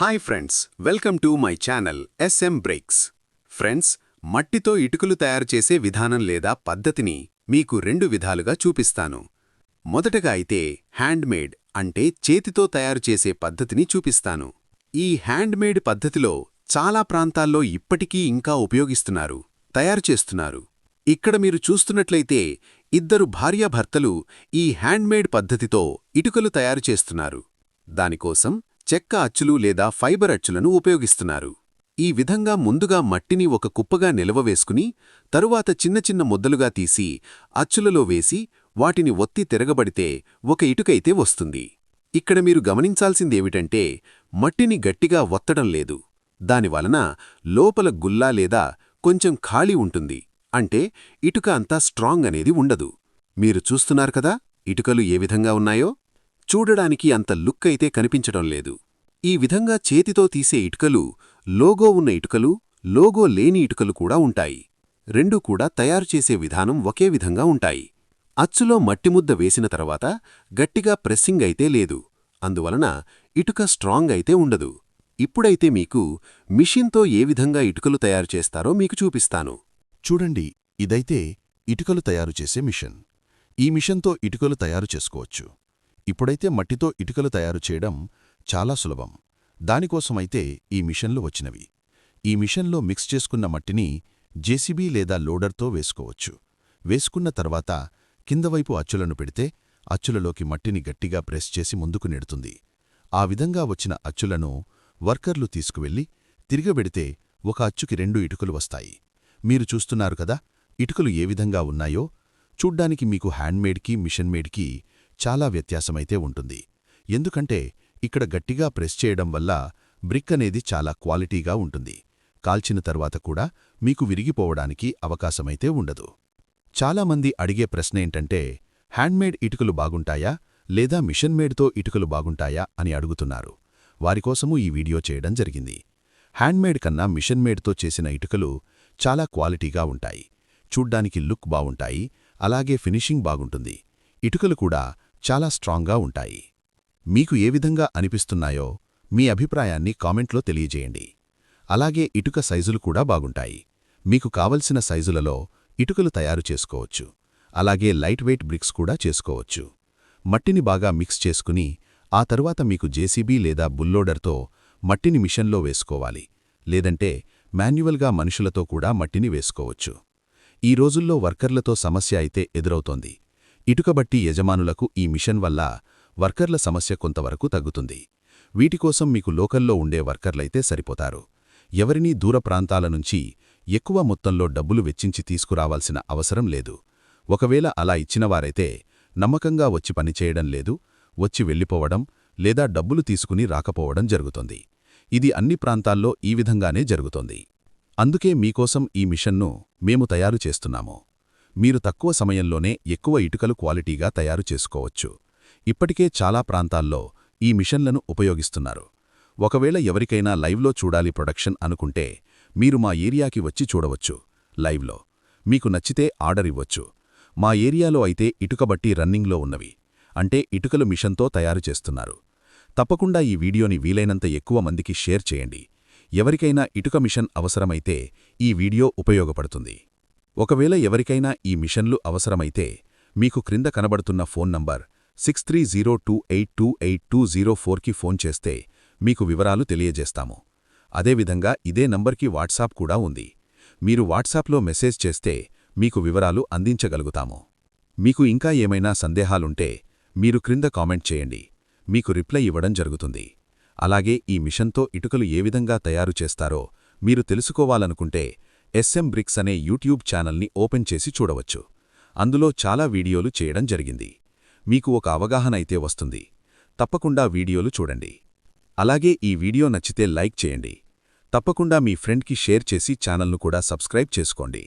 Hi friends welcome to my channel S M bricks friends మట్టితో ఇటుకలు తయారు చేసే విధానం లేదా పద్ధతిని మీకు రెండు విధాలుగా చూపిస్తాను. మొదటగా అయితే హ్యాండ్మేడ్ అంటే చేతితో తయారు చేసే పద్ధతిని చూపిస్తాను. ఈ హ్యాండ్మేడ్ పద్ధతిలో చాలా ప్రాంతాల్లో ఇప్పటికీ ఇంకా ఉపయోగిస్తున్నారు తయారు చేస్తున్నారు. ఇక్కడ మీరు చూస్తున్నట్లయితే ఇద్దరు భార్యాభర్తలు ఈ హ్యాండ్మేడ్ పద్ధతితో ఇటుకలు తయారు చేస్తున్నారు. దానికోసం చెక్క అచ్చులు లేదా ఫైబర్ అచ్చులను ఉపయోగిస్తున్నారు. ఈ విధంగా ముందుగా మట్టిని ఒక కుప్పగా నిలవవేసుకుని తరువాత చిన్న చిన్న ముద్దలుగా తీసి అచ్చులలో వేసి వాటిని ఒత్తి తిరగబడితే ఒక ఇటుకైతే వస్తుంది. ఇక్కడ మీరు గమనించాల్సిందేమిటంటే మట్టిని గట్టిగా ఒత్తడం లేదు. దానివలన లోపల గుల్లా లేదా కొంచెం ఖాళీ ఉంటుంది. అంటే ఇటుక అంతా స్ట్రాంగ్ అనేది ఉండదు. మీరు చూస్తున్నారు కదా ఇటుకలు ఏ విధంగా ఉన్నాయో? చూడడానికి అంత లుక్ అయితే కనిపించడం లేదు. ఈ విధంగా చేతితో తీసే ఇటుకలు లోగో ఉన్న ఇటుకలు లోగో లేని ఇటుకలు కూడా ఉంటాయి. రెండూ కూడా తయారు చేసే విధానం ఒకే విధంగా ఉంటాయి. అచ్చులో మట్టిముద్ద వేసిన తర్వాత గట్టిగా ప్రెస్సింగ్ అయితే లేదు. అందువలన ఇటుక స్ట్రాంగ్ అయితే ఉండదు. ఇప్పుడైతే మీకు మిషన్తో ఏ విధంగా ఇటుకలు తయారు చేస్తారో మీకు చూపిస్తాను. చూడండి ఇదైతే ఇటుకలు తయారు చేసే మిషన్. ఈ మిషన్తో ఇటుకలు తయారు చేసుకోవచ్చు. ఇప్పుడైతే మట్టితో ఇటుకలు తయారు చేయడం చాలా సులభం. దానికోసమైతే ఈ మిషన్లు వచ్చినవి. ఈ మిషన్లో మిక్స్ చేసుకున్న మట్టిని జేసీబీ లేదా లోడర్తో వేసుకోవచ్చు. వేసుకున్న తర్వాత కిందవైపు అచ్చులను పెడితే అచ్చులలోకి మట్టిని గట్టిగా ప్రెస్ చేసి ముందుకు నెడుతుంది. ఆ విధంగా వచ్చిన అచ్చులను వర్కర్లు తీసుకువెళ్ళి తిరిగబెడితే ఒక అచ్చుకి రెండు ఇటుకలు వస్తాయి. మీరు చూస్తున్నారు కదా ఇటుకలు ఏ విధంగా ఉన్నాయో? చూడ్డానికి మీకు హ్యాండ్మేడ్కి మిషన్మేడ్కి చాలా వ్యత్యాసమైతే ఉంటుంది. ఎందుకంటే ఇక్కడ గట్టిగా ప్రెస్ చేయడం వల్ల బ్రిక్ అనేది చాలా క్వాలిటీగా ఉంటుంది. కాల్చిన తర్వాత కూడా మీకు విరిగిపోవడానికి అవకాశమైతే ఉండదు. చాలామంది అడిగే ప్రశ్నేంటంటే హ్యాండ్మేడ్ ఇటుకలు బాగుంటాయా? లేదా మిషన్మేడ్తో ఇటుకలు బాగుంటాయా? అని అడుగుతున్నారు. వారికోసమూ ఈ వీడియో చేయడం జరిగింది. హ్యాండ్మేడ్ కన్నా మిషన్మేడ్తో చేసిన ఇటుకలు చాలా క్వాలిటీగా ఉంటాయి. చూడ్డానికి లుక్ బావుంటాయి అలాగే ఫినిషింగ్ బాగుంటుంది. ఇటుకలు కూడా చాలా స్ట్రాంగ్గా ఉంటాయి. మీకు ఏ విధంగా అనిపిస్తున్నాయో మీ అభిప్రాయాన్ని కామెంట్లో తెలియజేయండి. అలాగే ఇటుక సైజులు కూడా బాగుంటాయి. మీకు కావలసిన సైజులలో ఇటుకలు తయారు చేసుకోవచ్చు. అలాగే లైట్ వెయిట్ బ్రిక్స్ కూడా చేసుకోవచ్చు. మట్టిని బాగా మిక్స్ చేసుకుని ఆ తరువాత మీకు జేసీబీ లేదా బుల్లోడర్తో మట్టిని మిషన్లో వేసుకోవాలి. లేదంటే మాన్యువల్గా మనుషులతో కూడా మట్టిని వేసుకోవచ్చు. ఈ రోజుల్లో వర్కర్లతో సమస్య అయితే ఎదురవుతోంది. ఇటుకబట్టి యజమానులకు ఈ మిషన్ వల్ల వర్కర్ల సమస్య కొంతవరకు తగ్గుతుంది. వీటికోసం మీకు లోకల్లో ఉండే వర్కర్లైతే సరిపోతారు. ఎవరినీ దూర ప్రాంతాల నుంచి ఎక్కువ మొత్తంలో డబ్బులు వెచ్చించి తీసుకురావాల్సిన అవసరం లేదు. ఒకవేళ అలా ఇచ్చినవారైతే నమ్మకంగా వచ్చి పనిచేయడం లేదు వచ్చి వెళ్ళిపోవడం లేదా డబ్బులు తీసుకుని రాకపోవడం జరుగుతుంది. ఇది అన్ని ప్రాంతాల్లో ఈ విధంగానే జరుగుతోంది. అందుకే మీకోసం ఈ మిషన్ను మేము తయారు చేస్తున్నాము. మీరు తక్కువ సమయంలోనే ఎక్కువ ఇటుకలు క్వాలిటీగా తయారు చేసుకోవచ్చు. ఇప్పటికే చాలా ప్రాంతాల్లో ఈ మిషన్లను ఉపయోగిస్తున్నారు. ఒకవేళ ఎవరికైనా లైవ్లో చూడాలి ప్రొడక్షన్ అనుకుంటే మీరు మా ఏరియాకి వచ్చి చూడవచ్చు. లైవ్లో. మీకు నచ్చితే ఆర్డర్ ఇవ్వచ్చు. మా ఏరియాలో అయితే ఇటుకబట్టి రన్నింగ్లో ఉన్నవి. అంటే ఇటుకలు మిషన్తో తయారు చేస్తున్నారు. తప్పకుండా ఈ వీడియోని వీలైనంత ఎక్కువ మందికి షేర్ చేయండి. ఎవరికైనా ఇటుక మిషన్ అవసరమైతే ఈ వీడియో ఉపయోగపడుతుంది. ఒకవేళ ఎవరికైనా ఈ మిషన్లు అవసరమైతే మీకు క్రింద కనబడుతున్న phone number six three zero two eight two eight two zero ఫోర్కి ఫోన్ చేస్తే మీకు వివరాలు తెలియజేస్తాము. అదేవిధంగా ఇదే నంబర్కి వాట్సాప్ కూడా ఉంది. మీరు వాట్సాప్లో మెసేజ్ చేస్తే మీకు వివరాలు అందించగలుగుతాము. మీకు ఇంకా ఏమైనా సందేహాలుంటే మీరు క్రింద కామెంట్ చేయండి. మీకు రిప్లై ఇవ్వడం జరుగుతుంది. అలాగే ఈ మిషన్తో ఇటుకలు ఏ విధంగా తయారు చేస్తారో మీరు తెలుసుకోవాలనుకుంటే ఎస్ఎం బ్రిక్స్ అనే యూట్యూబ్ ఛానల్ని ఓపెన్ చేసి చూడవచ్చు. అందులో చాలా వీడియోలు చేయడం జరిగింది. మీకు ఒక అవగాహన అయితే వస్తుంది. తప్పకుండా వీడియోలు చూడండి. అలాగే ఈ వీడియో నచ్చితే లైక్ చేయండి. తప్పకుండా మీ ఫ్రెండ్కి షేర్ చేసి ఛానల్ను కూడా సబ్స్క్రైబ్ చేసుకోండి.